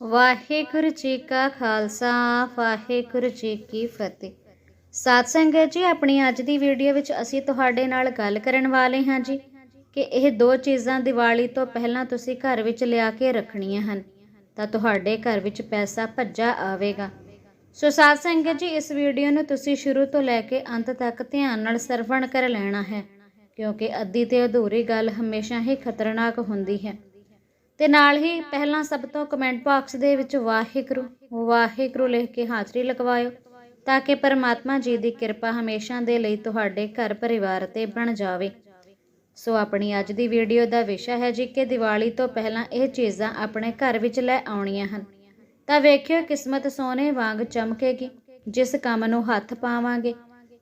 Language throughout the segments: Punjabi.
ਵਾਹਿਗੁਰੂ ਜੀ ਕਾ ਖਾਲਸਾ, ਵਾਹਿਗੁਰੂ ਜੀ ਕੀ ਫਤਿਹ। ਸਾਧ ਸੰਗਤ ਜੀ, ਆਪਣੀ ਅੱਜ ਦੀ ਵੀਡੀਓ ਵਿੱਚ ਅਸੀਂ ਤੁਹਾਡੇ ਨਾਲ ਗੱਲ ਕਰਨ ਵਾਲੇ ਹਾਂ ਜੀ ਕਿ ਇਹ ਦੋ ਚੀਜ਼ਾਂ ਦੀਵਾਲੀ ਤੋਂ ਪਹਿਲਾਂ ਤੁਸੀਂ ਘਰ ਵਿੱਚ ਲਿਆ ਕੇ ਰੱਖਣੀਆਂ ਹਨ, ਤਾਂ ਤੁਹਾਡੇ ਘਰ ਵਿੱਚ ਪੈਸਾ ਭੱਜਾ ਆਵੇਗਾ। ਸੋ ਸਾਧ ਸੰਗਤ ਜੀ, ਇਸ ਵੀਡੀਓ ਨੂੰ ਤੁਸੀਂ ਸ਼ੁਰੂ ਤੋਂ ਲੈ ਕੇ ਅੰਤ ਤੱਕ ਧਿਆਨ ਨਾਲ ਸਰਵਣ ਕਰ ਲੈਣਾ ਹੈ, ਕਿਉਂਕਿ ਅੱਧੀ ਤੇ ਅਧੂਰੀ ਗੱਲ ਹਮੇਸ਼ਾ ਹੀ ਖਤਰਨਾਕ ਹੁੰਦੀ ਹੈ। ਤੇ ਨਾਲ ਹੀ ਪਹਿਲਾਂ ਸਭ ਤੋਂ ਕਮੈਂਟ ਬਾਕਸ ਦੇ ਵਿੱਚ ਵਾਹਿਗੁਰੂ ਵਾਹਿਗੁਰੂ ਲਿਖ ਕੇ ਹਾਜ਼ਰੀ ਲਗਵਾਇਓ ਤਾਂ ਕਿ ਪਰਮਾਤਮਾ ਜੀ ਦੀ ਕਿਰਪਾ ਹਮੇਸ਼ਾ ਦੇ ਲਈ ਤੁਹਾਡੇ ਘਰ ਪਰਿਵਾਰ ਤੇ ਬਣ ਜਾਵੇ। ਸੋ ਆਪਣੀ ਅੱਜ ਦੀ ਵੀਡੀਓ ਦਾ ਵਿਸ਼ਾ ਹੈ ਜੀ ਕਿ ਦੀਵਾਲੀ ਤੋਂ ਪਹਿਲਾਂ ਇਹ ਚੀਜ਼ਾਂ ਆਪਣੇ ਘਰ ਵਿੱਚ ਲੈ ਆਉਣੀਆਂ ਹਨ। ਤਾਂ ਵੇਖਿਓ ਕਿਸਮਤ ਸੋਨੇ ਵਾਂਗ ਚਮਕੇਗੀ, ਜਿਸ ਕੰਮ ਨੂੰ ਹੱਥ ਪਾਵਾਂਗੇ,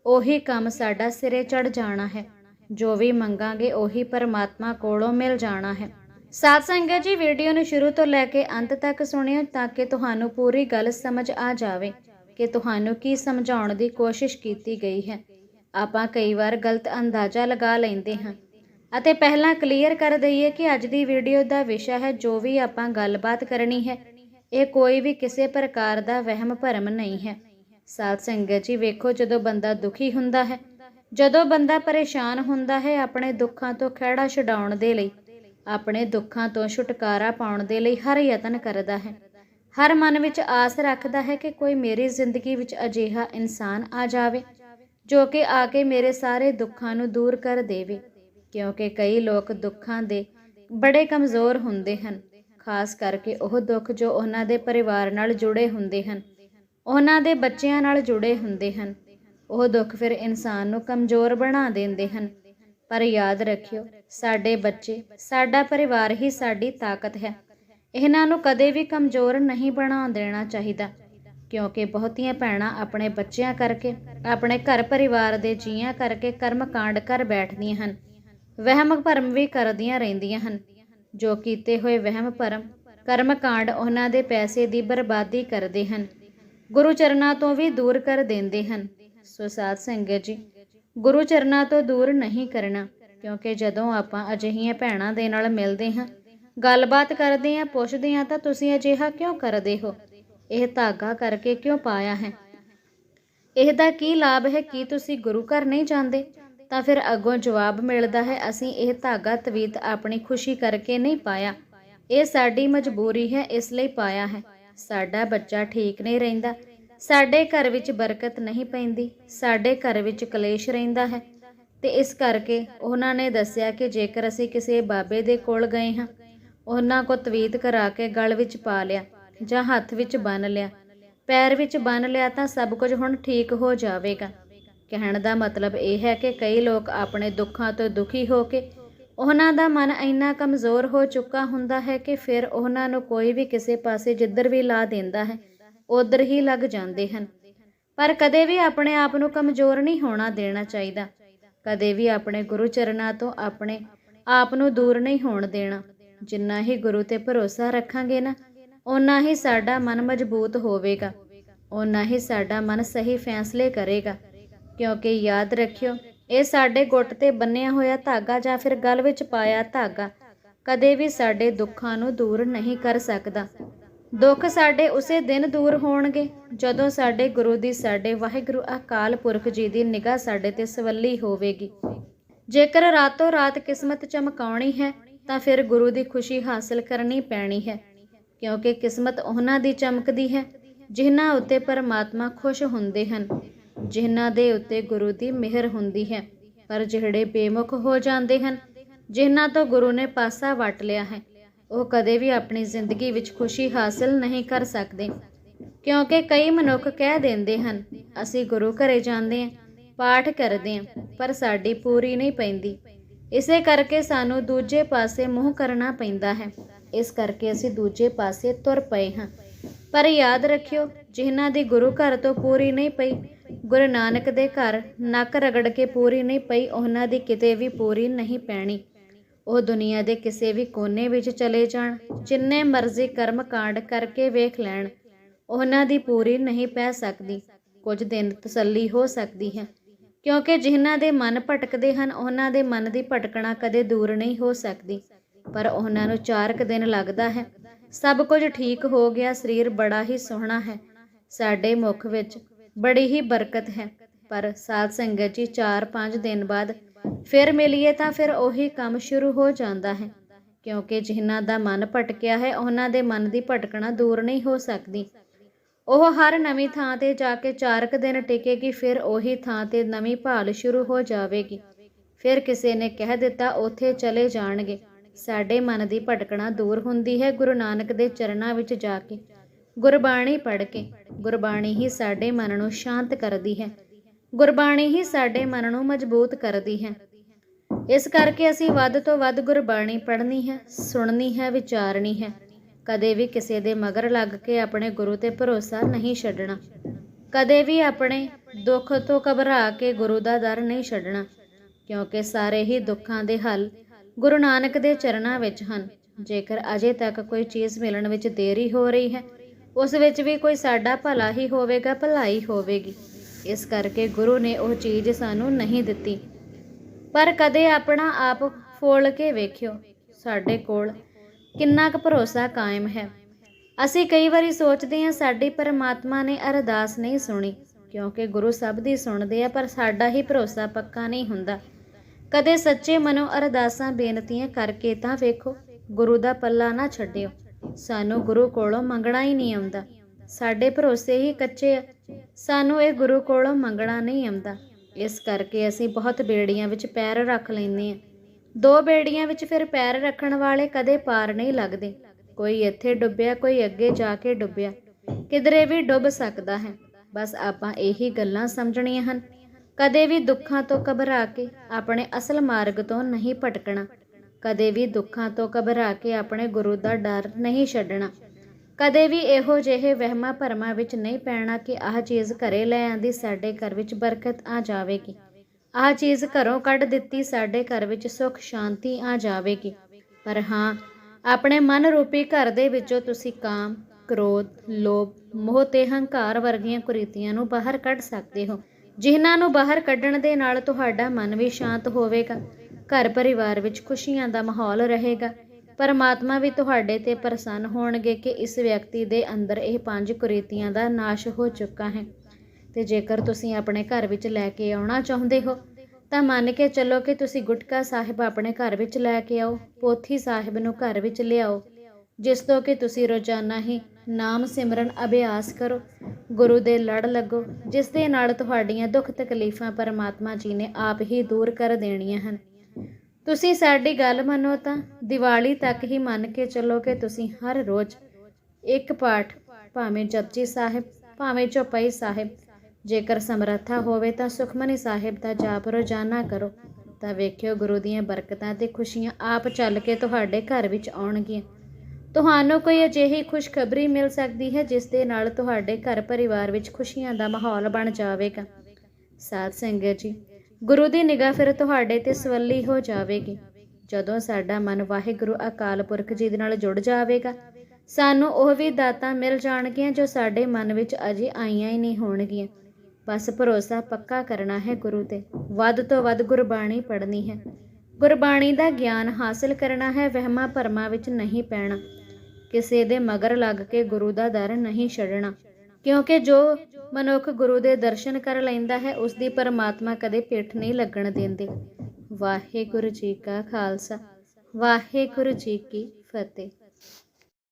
ਉਹੀ ਕੰਮ ਸਾਡਾ ਸਿਰੇ ਚੜ ਜਾਣਾ ਹੈ। ਜੋ ਵੀ ਮੰਗਾਂਗੇ, ਉਹੀ ਪਰਮਾਤਮਾ ਕੋਲੋਂ ਮਿਲ ਜਾਣਾ ਹੈ। ਸਾਧ ਸੰਗਤ ਜੀ, ਵੀਡੀਓ ਨੂੰ ਸ਼ੁਰੂ ਤੋਂ ਲੈ ਕੇ ਅੰਤ ਤੱਕ ਸੁਣਿਓ ਤਾਂ ਕਿ ਤੁਹਾਨੂੰ ਪੂਰੀ ਗੱਲ ਸਮਝ ਆ ਜਾਵੇ ਕਿ ਤੁਹਾਨੂੰ ਕੀ ਸਮਝਾਉਣ ਦੀ ਕੋਸ਼ਿਸ਼ ਕੀਤੀ ਗਈ ਹੈ। ਆਪਾਂ ਕਈ ਵਾਰ ਗਲਤ ਅੰਦਾਜ਼ਾ ਲਗਾ ਲੈਂਦੇ ਹਾਂ ਅਤੇ ਪਹਿਲਾਂ ਕਲੀਅਰ ਕਰ ਦਈਏ ਕਿ ਅੱਜ ਦੀ ਵੀਡੀਓ ਦਾ ਵਿਸ਼ਾ ਹੈ ਜੋ ਵੀ ਆਪਾਂ ਗੱਲਬਾਤ ਕਰਨੀ ਹੈ। ਇਹ ਕੋਈ ਵੀ ਕਿਸੇ ਪ੍ਰਕਾਰ ਦਾ ਵਹਿਮ ਭਰਮ ਨਹੀਂ ਹੈ। ਸਾਧ ਸੰਗਤ ਜੀ, ਵੇਖੋ ਜਦੋਂ ਬੰਦਾ ਦੁਖੀ ਹੁੰਦਾ ਹੈ, ਜਦੋਂ ਬੰਦਾ ਪਰੇਸ਼ਾਨ ਹੁੰਦਾ ਹੈ ਆਪਣੇ ਦੁੱਖਾਂ ਤੋਂ ਖਹਿੜਾ ਛਡਾਉਣ ਦੇ ਲਈ ਆਪਣੇ ਦੁੱਖਾਂ ਤੋਂ ਛੁਟਕਾਰਾ ਪਾਉਣ ਦੇ ਲਈ ਹਰ ਯਤਨ ਕਰਦਾ ਹੈ। ਹਰ ਮਨ ਵਿੱਚ ਆਸ ਰੱਖਦਾ ਹੈ ਕਿ ਕੋਈ ਮੇਰੀ ਜ਼ਿੰਦਗੀ ਵਿੱਚ ਅਜਿਹਾ ਇਨਸਾਨ ਆ ਜਾਵੇ, ਜੋ ਕਿ ਆ ਕੇ ਮੇਰੇ ਸਾਰੇ ਦੁੱਖਾਂ ਨੂੰ ਦੂਰ ਕਰ ਦੇਵੇ। ਕਿਉਂਕਿ ਕਈ ਲੋਕ ਦੁੱਖਾਂ ਦੇ ਬੜੇ ਕਮਜ਼ੋਰ ਹੁੰਦੇ ਹਨ, ਖਾਸ ਕਰਕੇ ਉਹ ਦੁੱਖ ਜੋ ਉਹਨਾਂ ਦੇ ਪਰਿਵਾਰ ਨਾਲ ਜੁੜੇ ਹੁੰਦੇ ਹਨ, ਉਹਨਾਂ ਦੇ ਬੱਚਿਆਂ ਨਾਲ ਜੁੜੇ ਹੁੰਦੇ ਹਨ। ਉਹ ਦੁੱਖ ਫਿਰ ਇਨਸਾਨ ਨੂੰ ਕਮਜ਼ੋਰ ਬਣਾ ਦਿੰਦੇ ਹਨ। ਪਰ ਯਾਦ ਰੱਖਿਓ, ਸਾਡੇ ਬੱਚੇ, ਸਾਡਾ ਪਰਿਵਾਰ ਹੀ ਸਾਡੀ ਤਾਕਤ ਹੈ। ਇਹਨਾਂ ਨੂੰ ਕਦੇ ਵੀ ਕਮਜ਼ੋਰ ਨਹੀਂ ਬਣਾ ਦੇਣਾ ਚਾਹੀਦਾ, ਕਿਉਂਕਿ ਬਹੁਤੀਆਂ ਭੈਣਾਂ ਆਪਣੇ ਬੱਚਿਆਂ ਕਰਕੇ, ਆਪਣੇ ਘਰ ਪਰਿਵਾਰ ਦੇ ਜੀਆਂ ਕਰਕੇ ਕਰਮ ਕਾਂਡ ਕਰ ਬੈਠਦੀਆਂ ਹਨ। ਵਹਿਮ ਭਰਮ ਵੀ ਕਰਦੀਆਂ ਰਹਿੰਦੀਆਂ ਹਨ। ਜੋ ਕੀਤੇ ਹੋਏ ਵਹਿਮ ਭਰਮ ਕਰਮ ਕਾਂਡ ਉਹਨਾਂ ਦੇ ਪੈਸੇ ਦੀ ਬਰਬਾਦੀ ਕਰਦੇ ਹਨ। ਗੁਰੂ ਚਰਨਾਂ ਤੋਂ ਵੀ ਦੂਰ ਕਰ ਦਿੰਦੇ ਹਨ। ਸੋ ਸਾਧ ਸੰਗਤ ਜੀ ਗੁਰੂ ਚਰਨਾਂ ਤੋਂ ਦੂਰ ਨਹੀਂ ਕਰਨਾ, ਕਿਉਂਕਿ ਜਦੋਂ ਆਪਾਂ ਅਜਿਹੀਆਂ ਭੈਣਾਂ ਦੇ ਨਾਲ ਮਿਲਦੇ ਹਾਂ, ਗੱਲਬਾਤ ਕਰਦੇ ਹਾਂ, ਪੁੱਛਦੇ ਹਾਂ, ਤਾਂ ਤੁਸੀਂ ਅਜਿਹਾ ਕਿਉਂ ਕਰਦੇ ਹੋ? ਇਹ ਧਾਗਾ ਕਰਕੇ ਕਿਉਂ ਪਾਇਆ ਹੈ? ਇਹ ਦਾ ਕੀ ਲਾਭ ਹੈ? ਕੀ ਤੁਸੀਂ ਗੁਰੂ ਘਰ ਨਹੀਂ ਜਾਂਦੇ? ਤਾਂ ਫਿਰ ਅੱਗੋਂ ਜਵਾਬ ਮਿਲਦਾ ਹੈ, ਅਸੀਂ ਇਹ ਧਾਗਾ ਤਵੀਤ ਆਪਣੀ ਖੁਸ਼ੀ ਕਰਕੇ ਨਹੀਂ ਪਾਇਆ। ਇਹ ਸਾਡੀ ਮਜਬੂਰੀ ਹੈ, ਇਸ ਲਈ ਪਾਇਆ ਹੈ। ਸਾਡਾ ਬੱਚਾ ਠੀਕ ਨਹੀਂ ਰਹਿੰਦਾ। ਸਾਡੇ ਘਰ ਵਿੱਚ ਬਰਕਤ ਨਹੀਂ ਪੈਂਦੀ, ਸਾਡੇ ਘਰ ਵਿੱਚ ਕਲੇਸ਼ ਰਹਿੰਦਾ ਹੈ। ਤੇ ਇਸ ਕਰਕੇ ਉਹਨਾਂ ਨੇ ਦੱਸਿਆ ਕਿ ਜੇਕਰ ਅਸੀਂ ਕਿਸੇ ਬਾਬੇ ਦੇ ਕੋਲ ਗਏ ਹਾਂ, ਉਹਨਾਂ ਕੋ ਤਵੀਤ ਕਰਾ ਕੇ ਗਲ ਵਿੱਚ ਪਾ ਲਿਆ ਜਾਂ ਹੱਥ ਵਿੱਚ ਬੰਨ ਲਿਆ, ਪੈਰ ਵਿੱਚ ਬੰਨ ਲਿਆ ਤਾਂ ਸਭ ਕੁਝ ਹੁਣ ਠੀਕ ਹੋ ਜਾਵੇਗਾ। ਕਹਿਣ ਦਾ ਮਤਲਬ ਇਹ ਹੈ ਕਿ ਕਈ ਲੋਕ ਆਪਣੇ ਦੁੱਖਾਂ ਤੋਂ ਦੁਖੀ ਹੋ ਕੇ ਉਹਨਾਂ ਦਾ ਮਨ ਇੰਨਾ ਕਮਜ਼ੋਰ ਹੋ ਚੁੱਕਾ ਹੁੰਦਾ ਹੈ ਕਿ ਫਿਰ ਉਹਨਾਂ ਨੂੰ ਕੋਈ ਵੀ ਕਿਸੇ ਪਾਸੇ ਜਿੱਧਰ ਵੀ ਲਾ ਦਿੰਦਾ ਹੈ ਉਧਰ ਹੀ ਲੱਗ ਜਾਂਦੇ ਹਨ। ਪਰ ਕਦੇ ਵੀ ਆਪਣੇ ਆਪ ਨੂੰ ਕਮਜ਼ੋਰ ਨਹੀਂ ਹੋਣਾ ਦੇਣਾ ਚਾਹੀਦਾ। ਕਦੇ ਵੀ ਆਪਣੇ ਗੁਰੂ ਚਰਨਾਂ ਤੋਂ ਆਪਣੇ ਆਪ ਨੂੰ ਦੂਰ ਨਹੀਂ ਹੋਣ ਦੇਣਾ। ਜਿੰਨਾ ਹੀ ਗੁਰੂ ਤੇ ਭਰੋਸਾ ਰੱਖਾਂਗੇ ਨਾ, ਓਨਾ ਹੀ ਸਾਡਾ ਮਨ ਮਜ਼ਬੂਤ ਹੋਵੇਗਾ। ਓਨਾ ਹੀ ਸਾਡਾ ਮਨ ਸਹੀ ਫੈਸਲੇ ਕਰੇਗਾ। ਕਿਉਂਕਿ ਯਾਦ ਰੱਖਿਓ, ਇਹ ਸਾਡੇ ਗੁੱਟ ਤੇ ਬੰਨਿਆ ਹੋਇਆ ਧਾਗਾ ਜਾਂ ਫਿਰ ਗਲ ਵਿੱਚ ਪਾਇਆ ਧਾਗਾ ਕਦੇ ਵੀ ਸਾਡੇ ਦੁੱਖਾਂ ਨੂੰ ਦੂਰ ਨਹੀਂ ਕਰ ਸਕਦਾ। ਦੁੱਖ ਸਾਡੇ ਉਸੇ ਦਿਨ ਦੂਰ ਹੋਣਗੇ, ਜਦੋਂ ਸਾਡੇ ਗੁਰੂ ਦੀ ਸਾਡੇ ਵਾਹਿਗੁਰੂ ਅਕਾਲ ਪੁਰਖ ਜੀ ਦੀ ਨਿਗਾਹ ਸਾਡੇ ਤੇ ਸਵੱਲੀ ਹੋਵੇਗੀ। ਜੇਕਰ ਰਾਤੋਂ ਰਾਤ ਕਿਸਮਤ ਚਮਕਾਉਣੀ ਹੈ, ਤਾਂ ਫਿਰ ਗੁਰੂ ਦੀ ਖੁਸ਼ੀ ਹਾਸਲ ਕਰਨੀ ਪੈਣੀ ਹੈ, ਕਿਉਂਕਿ ਕਿਸਮਤ ਉਹਨਾਂ ਦੀ ਚਮਕਦੀ ਹੈ, ਜਿਨ੍ਹਾਂ ਉੱਤੇ ਪਰਮਾਤਮਾ ਖੁਸ਼ ਹੁੰਦੇ ਹਨ। ਜਿਨ੍ਹਾਂ ਦੇ ਉੱਤੇ ਗੁਰੂ ਦੀ ਮਿਹਰ ਹੁੰਦੀ ਹੈ, ਪਰ ਜਿਹੜੇ ਬੇਮੁਖ ਹੋ ਜਾਂਦੇ ਹਨ, ਜਿਨ੍ਹਾਂ ਤੋਂ ਗੁਰੂ ਨੇ ਪਾਸਾ ਵਟ ਲਿਆ ਹੈ। ਉਹ ਕਦੇ ਵੀ ਆਪਣੀ ਜ਼ਿੰਦਗੀ ਵਿੱਚ ਖੁਸ਼ੀ ਹਾਸਲ ਨਹੀਂ ਕਰ ਸਕਦੇ। ਕਿਉਂਕਿ ਕਈ ਮਨੁੱਖ ਕਹਿ ਦਿੰਦੇ ਹਨ, ਅਸੀਂ ਗੁਰੂ ਘਰੇ ਜਾਂਦੇ ਹਾਂ, ਪਾਠ ਕਰਦੇ ਹਾਂ, ਪਰ ਸਾਡੀ ਪੂਰੀ ਨਹੀਂ ਪੈਂਦੀ। ਇਸੇ ਕਰਕੇ ਸਾਨੂੰ ਦੂਜੇ ਪਾਸੇ ਮੂੰਹ ਕਰਨਾ ਪੈਂਦਾ ਹੈ। ਇਸ ਕਰਕੇ ਅਸੀਂ ਦੂਜੇ ਪਾਸੇ ਤੁਰ ਪਏ ਹਾਂ। ਪਰ ਯਾਦ ਰੱਖਿਓ, ਜਿਨ੍ਹਾਂ ਦੀ ਗੁਰੂ ਘਰ ਤੋਂ ਪੂਰੀ ਨਹੀਂ ਪਈ, ਗੁਰੂ ਨਾਨਕ ਦੇ ਘਰ ਨੱਕ ਰਗੜ ਕੇ ਪੂਰੀ ਨਹੀਂ ਪਈ, ਉਹਨਾਂ ਦੀ ਕਿਤੇ ਵੀ ਪੂਰੀ ਨਹੀਂ ਪੈਣੀ। ਉਹ ਦੁਨੀਆ ਦੇ ਕਿਸੇ ਵੀ ਕੋਨੇ ਵਿੱਚ ਚਲੇ ਜਾਣ। ਜਿੰਨੇ ਮਰਜ਼ੀ ਕਰਮ ਕਾਂਡ ਕਰਕੇ ਵੇਖ ਲੈਣ, ਉਹਨਾਂ ਦੀ ਪੂਰੀ ਨਹੀਂ ਪੈ ਸਕਦੀ। ਕੁਝ ਦਿਨ ਤਸੱਲੀ ਹੋ ਸਕਦੀ ਹੈ। ਕਿਉਂਕਿ ਜਿਨ੍ਹਾਂ ਦੇ ਮਨ ਭਟਕਦੇ ਹਨ, ਉਹਨਾਂ ਦੇ ਮਨ ਦੀ ਭਟਕਣਾ ਕਦੇ ਦੂਰ ਨਹੀਂ ਹੋ ਸਕਦੀ। ਪਰ ਉਹਨਾਂ ਨੂੰ ਚਾਰ ਕੁ ਦਿਨ ਲੱਗਦਾ ਹੈ। ਸਭ ਕੁਝ ਠੀਕ ਹੋ ਗਿਆ, ਸਰੀਰ ਬੜਾ ਹੀ ਸੋਹਣਾ ਹੈ। ਸਾਡੇ ਮੁਖ ਵਿੱਚ ਬੜੀ ਹੀ ਬਰਕਤ ਹੈ। ਪਰ ਸਾਧ ਸੰਗਤ ਜੀ 4-5 ਦਿਨ ਬਾਅਦ ਫਿਰ ਮਿਲੀਏ ਤਾਂ ਫਿਰ ਉਹੀ ਕੰਮ ਸ਼ੁਰੂ ਹੋ ਜਾਂਦਾ ਹੈ। ਕਿਉਂਕਿ ਜਿਨ੍ਹਾਂ ਦਾ ਮਨ ਭਟਕਿਆ ਹੈ, ਉਹਨਾਂ ਦੇ ਮਨ ਦੀ ਭਟਕਣਾ ਦੂਰ ਨਹੀਂ ਹੋ ਸਕਦੀ। ਉਹ ਹਰ ਨਵੀਂ ਥਾਂ ਤੇ ਜਾ ਕੇ ਚਾਰਕ ਦਿਨ ਟਿਕੇਗੀ, ਫਿਰ ਉਹੀ ਥਾਂ ਤੇ ਨਵੀਂ ਭਾਲ ਸ਼ੁਰੂ ਹੋ ਜਾਵੇਗੀ। ਫਿਰ ਕਿਸੇ ਨੇ ਕਹਿ ਦਿੱਤਾ, ਉੱਥੇ ਚਲੇ ਜਾਣਗੇ। ਸਾਡੇ ਮਨ ਦੀ ਭਟਕਣਾ ਦੂਰ ਹੁੰਦੀ ਹੈ ਗੁਰੂ ਨਾਨਕ ਦੇ ਚਰਨਾਂ ਵਿੱਚ ਜਾ ਕੇ। ਗੁਰਬਾਣੀ ਪੜ੍ਹ ਕੇ, ਗੁਰਬਾਣੀ ਹੀ ਸਾਡੇ ਮਨ ਨੂੰ ਸ਼ਾਂਤ ਕਰਦੀ ਹੈ। ਗੁਰਬਾਣੀ ਹੀ ਸਾਡੇ ਮਨ ਨੂੰ ਮਜ਼ਬੂਤ ਕਰਦੀ ਹੈ। ਇਸ ਕਰਕੇ ਅਸੀਂ ਵੱਧ ਤੋਂ ਵੱਧ ਗੁਰਬਾਣੀ ਪੜ੍ਹਨੀ ਹੈ, ਸੁਣਨੀ ਹੈ, ਵਿਚਾਰਨੀ ਹੈ। ਕਦੇ ਵੀ ਕਿਸੇ ਦੇ ਮਗਰ ਲੱਗ ਕੇ ਆਪਣੇ ਗੁਰੂ ਤੇ ਭਰੋਸਾ ਨਹੀਂ ਛੱਡਣਾ। ਕਦੇ ਵੀ ਆਪਣੇ ਦੁੱਖ ਤੋਂ ਘਬਰਾ ਕੇ ਗੁਰੂ ਦਾ ਦਰ ਨਹੀਂ ਛੱਡਣਾ, ਕਿਉਂਕਿ ਸਾਰੇ ਹੀ ਦੁੱਖਾਂ ਦੇ ਹੱਲ ਗੁਰੂ ਨਾਨਕ ਦੇ ਚਰਨਾਂ ਵਿੱਚ ਹਨ। ਜੇਕਰ ਅਜੇ ਤੱਕ ਕੋਈ ਚੀਜ਼ ਮਿਲਣ ਵਿੱਚ ਦੇਰੀ ਹੋ ਰਹੀ ਹੈ, ਉਸ ਵਿੱਚ ਵੀ ਕੋਈ ਸਾਡਾ ਭਲਾ ਹੀ ਹੋਵੇਗਾ, ਭਲਾਈ ਹੋਵੇਗੀ। ਇਸ ਕਰਕੇ ਗੁਰੂ ਨੇ ਉਹ ਚੀਜ਼ ਸਾਨੂੰ ਨਹੀਂ ਦਿੱਤੀ। ਪਰ ਕਦੇ ਆਪਣਾ ਆਪ ਫੋਲ ਕੇ ਵੇਖਿਓ, ਸਾਡੇ ਕੋਲ ਕਿੰਨਾ ਕੁ ਭਰੋਸਾ ਕਾਇਮ ਹੈ। ਅਸੀਂ ਕਈ ਵਾਰੀ ਸੋਚਦੇ ਹਾਂ, ਸਾਡੀ ਪਰਮਾਤਮਾ ਨੇ ਅਰਦਾਸ ਨਹੀਂ ਸੁਣੀ, ਕਿਉਂਕਿ ਗੁਰੂ ਸਭ ਦੀ ਸੁਣਦੇ ਆ, ਪਰ ਸਾਡਾ ਹੀ ਭਰੋਸਾ ਪੱਕਾ ਨਹੀਂ ਹੁੰਦਾ। ਕਦੇ ਸੱਚੇ ਮਨੋਂ ਅਰਦਾਸਾਂ, ਬੇਨਤੀਆਂ ਕਰਕੇ ਤਾਂ ਵੇਖੋ, ਗੁਰੂ ਦਾ ਪੱਲਾ ਨਾ ਛੱਡਿਓ। ਸਾਨੂੰ ਗੁਰੂ ਕੋਲੋਂ ਮੰਗਣਾ ਹੀ ਨਹੀਂ ਆਉਂਦਾ। ਸਾਡੇ ਭਰੋਸੇ ਹੀ ਕੱਚੇ ਆ। ਸਾਨੂੰ ਇਹ ਗੁਰੂ ਕੋਲੋਂ ਮੰਗਣਾ ਨਹੀਂ ਆਉਂਦਾ। ਇਸ ਕਰਕੇ ਅਸੀਂ ਬਹੁਤ ਬੇੜੀਆਂ ਵਿੱਚ ਪੈਰ ਰੱਖ ਲੈਂਦੇ ਹਾਂ। ਦੋ ਬੇੜੀਆਂ ਵਿੱਚ ਫਿਰ ਪੈਰ ਰੱਖਣ ਵਾਲੇ ਕਦੇ ਪਾਰ ਨਹੀਂ ਲੱਗਦੇ। ਕੋਈ ਇੱਥੇ ਡੁੱਬਿਆ, ਕੋਈ ਅੱਗੇ ਜਾ ਕੇ ਡੁੱਬਿਆ। ਕਿਧਰੇ ਵੀ ਡੁੱਬ ਸਕਦਾ ਹੈ। ਬਸ ਆਪਾਂ ਇਹੀ ਗੱਲਾਂ ਸਮਝਣੀਆਂ ਹਨ। ਕਦੇ ਵੀ ਦੁੱਖਾਂ ਤੋਂ ਘਬਰਾ ਕੇ ਆਪਣੇ ਅਸਲ ਮਾਰਗ ਤੋਂ ਨਹੀਂ ਭਟਕਣਾ। ਕਦੇ ਵੀ ਦੁੱਖਾਂ ਤੋਂ ਘਬਰਾ ਕੇ ਆਪਣੇ ਗੁਰੂ ਦਾ ਡਰ ਨਹੀਂ ਛੱਡਣਾ। ਕਦੇ ਵੀ ਇਹੋ ਜਿਹੇ ਵਹਿਮਾਂ ਭਰਮਾਂ ਵਿੱਚ ਨਹੀਂ ਪੈਣਾ ਕਿ ਆਹ ਚੀਜ਼ ਘਰੇ ਲੈ ਆਂਦੀ, ਸਾਡੇ ਘਰ ਵਿੱਚ ਬਰਕਤ ਆ ਜਾਵੇਗੀ। ਆਹ ਚੀਜ਼ ਘਰੋਂ ਕੱਢ ਦਿੱਤੀ, ਸਾਡੇ ਘਰ ਵਿੱਚ ਸੁੱਖ, ਸ਼ਾਂਤੀ ਆ ਜਾਵੇਗੀ। ਪਰ ਹਾਂ, ਆਪਣੇ ਮਨ ਰੂਪੀ ਘਰ ਦੇ ਵਿੱਚੋਂ ਤੁਸੀਂ ਕਾਮ, ਕ੍ਰੋਧ, ਲੋਭ, ਮੋਹ ਤੇ ਹੰਕਾਰ ਵਰਗੀਆਂ ਕੁਰੀਤੀਆਂ ਨੂੰ ਬਾਹਰ ਕੱਢ ਸਕਦੇ ਹੋ। ਜਿਨ੍ਹਾਂ ਨੂੰ ਬਾਹਰ ਕੱਢਣ ਦੇ ਨਾਲ ਤੁਹਾਡਾ ਮਨ ਵੀ ਸ਼ਾਂਤ ਹੋਵੇਗਾ। ਘਰ ਪਰਿਵਾਰ ਵਿੱਚ ਖੁਸ਼ੀਆਂ ਦਾ ਮਾਹੌਲ ਰਹੇਗਾ। ਪਰਮਾਤਮਾ ਵੀ ਤੁਹਾਡੇ ਤੇ ਪ੍ਰਸੰਨ ਹੋਣਗੇ ਕਿ ਇਸ ਵਿਅਕਤੀ ਦੇ ਅੰਦਰ ਇਹ ਪੰਜ ਕੁਰੀਤੀਆਂ ਦਾ ਨਾਸ਼ ਹੋ ਚੁੱਕਾ ਹੈ। ਤੇ ਜੇਕਰ ਤੁਸੀਂ ਆਪਣੇ ਘਰ ਵਿੱਚ ਲੈ ਕੇ ਆਉਣਾ ਚਾਹੁੰਦੇ ਹੋ, ਤਾਂ ਮੰਨ ਕੇ ਚੱਲੋ ਕਿ ਤੁਸੀਂ ਗੁਟਕਾ ਸਾਹਿਬ ਆਪਣੇ ਘਰ ਵਿੱਚ ਲੈ ਕੇ ਆਓ, ਪੋਥੀ ਸਾਹਿਬ ਨੂੰ ਘਰ ਵਿੱਚ ਲਿਆਓ, ਜਿਸ ਤੋਂ ਕਿ ਤੁਸੀਂ ਰੋਜ਼ਾਨਾ ਹੀ ਨਾਮ ਸਿਮਰਨ ਅਭਿਆਸ ਕਰੋ, ਗੁਰੂ ਦੇ ਲੜ ਲੱਗੋ, ਜਿਸ ਦੇ ਨਾਲ ਤੁਹਾਡੀਆਂ ਦੁੱਖ ਤਕਲੀਫਾਂ ਪਰਮਾਤਮਾ ਜੀ ਨੇ ਆਪ ਹੀ ਦੂਰ ਕਰ ਦੇਣੀਆਂ ਹਨ। ਤੁਸੀਂ ਸਾਡੀ ਗੱਲ ਮੰਨੋ ਤਾਂ ਦੀਵਾਲੀ ਤੱਕ ਹੀ ਮੰਨ ਕੇ ਚੱਲੋ ਕਿ ਤੁਸੀਂ ਹਰ ਰੋਜ਼ ਇੱਕ ਪਾਠ, ਭਾਵੇਂ ਜਪਜੀ ਸਾਹਿਬ, ਭਾਵੇਂ ਚੌਪਈ ਸਾਹਿਬ। ਜੇਕਰ ਸਮਰੱਥਾ ਹੋਵੇ ਤਾਂ ਸੁਖਮਨੀ ਸਾਹਿਬ ਦਾ ਜਾਪ ਰੋਜ਼ਾਨਾ ਕਰੋ। ਤਾਂ ਵੇਖਿਓ ਗੁਰੂ ਦੀਆਂ ਬਰਕਤਾਂ ਤੇ ਖੁਸ਼ੀਆਂ ਆਪ ਚੱਲ ਕੇ ਤੁਹਾਡੇ ਘਰ ਵਿੱਚ ਆਉਣਗੀਆਂ। ਤੁਹਾਨੂੰ ਕੋਈ ਅਜਿਹੀ ਖੁਸ਼ਖਬਰੀ ਮਿਲ ਸਕਦੀ ਹੈ ਜਿਸ ਦੇ ਨਾਲ ਤੁਹਾਡੇ ਘਰ ਪਰਿਵਾਰ ਵਿੱਚ ਖੁਸ਼ੀਆਂ ਦਾ ਮਾਹੌਲ ਬਣ ਜਾਵੇਗਾ। ਸਾਧ ਸੰਗਤ ਜੀ ਗੁਰੂ ਦੀ ਨਿਗਾਹ ਫਿਰ ਤੁਹਾਡੇ ਤੇ ਸਵੱਲੀ ਹੋ ਜਾਵੇਗੀ। ਜਦੋਂ ਸਾਡਾ ਮਨ ਵਾਹਿਗੁਰੂ ਅਕਾਲ ਪੁਰਖ ਜੀ ਦੇ ਨਾਲ ਜੁੜ ਜਾਵੇਗਾ, ਸਾਨੂੰ ਉਹ ਵੀ ਦਾਤਾਂ ਮਿਲ ਜਾਣਗੀਆਂ ਜੋ ਸਾਡੇ ਮਨ ਵਿੱਚ ਅਜੇ ਆਈਆਂ ਹੀ ਨਹੀਂ ਹੋਣਗੀਆਂ। ਬਸ ਭਰੋਸਾ ਪੱਕਾ ਕਰਨਾ ਹੈ ਗੁਰੂ ਤੇ। ਵੱਧ ਤੋਂ ਵੱਧ ਗੁਰਬਾਣੀ ਪੜ੍ਹਨੀ ਹੈ। ਗੁਰਬਾਣੀ ਦਾ ਗਿਆਨ ਹਾਸਲ ਕਰਨਾ ਹੈ, ਵਹਿਮਾਂ ਭਰਮਾਂ ਵਿੱਚ ਨਹੀਂ ਪੈਣਾ। ਕਿਸੇ ਦੇ ਮਗਰ ਲੱਗ ਕੇ ਗੁਰੂ ਦਾ ਦਰ ਨਹੀਂ ਛੱਡਣਾ। ਕਿਉਂਕਿ ਜੋ ਮਨੁੱਖ ਗੁਰੂ ਦੇ ਦਰਸ਼ਨ ਕਰ ਲੈਂਦਾ ਹੈ, ਉਸ ਦੀ ਪਰਮਾਤਮਾ ਕਦੇ ਪਿੱਠ ਨਹੀਂ ਲੱਗਣ ਦਿੰਦੇ। ਵਾਹਿਗੁਰੂ ਜੀ ਕਾ ਖਾਲਸਾ। ਵਾਹਿਗੁਰੂ ਜੀ ਕੀ ਫਤਿਹ।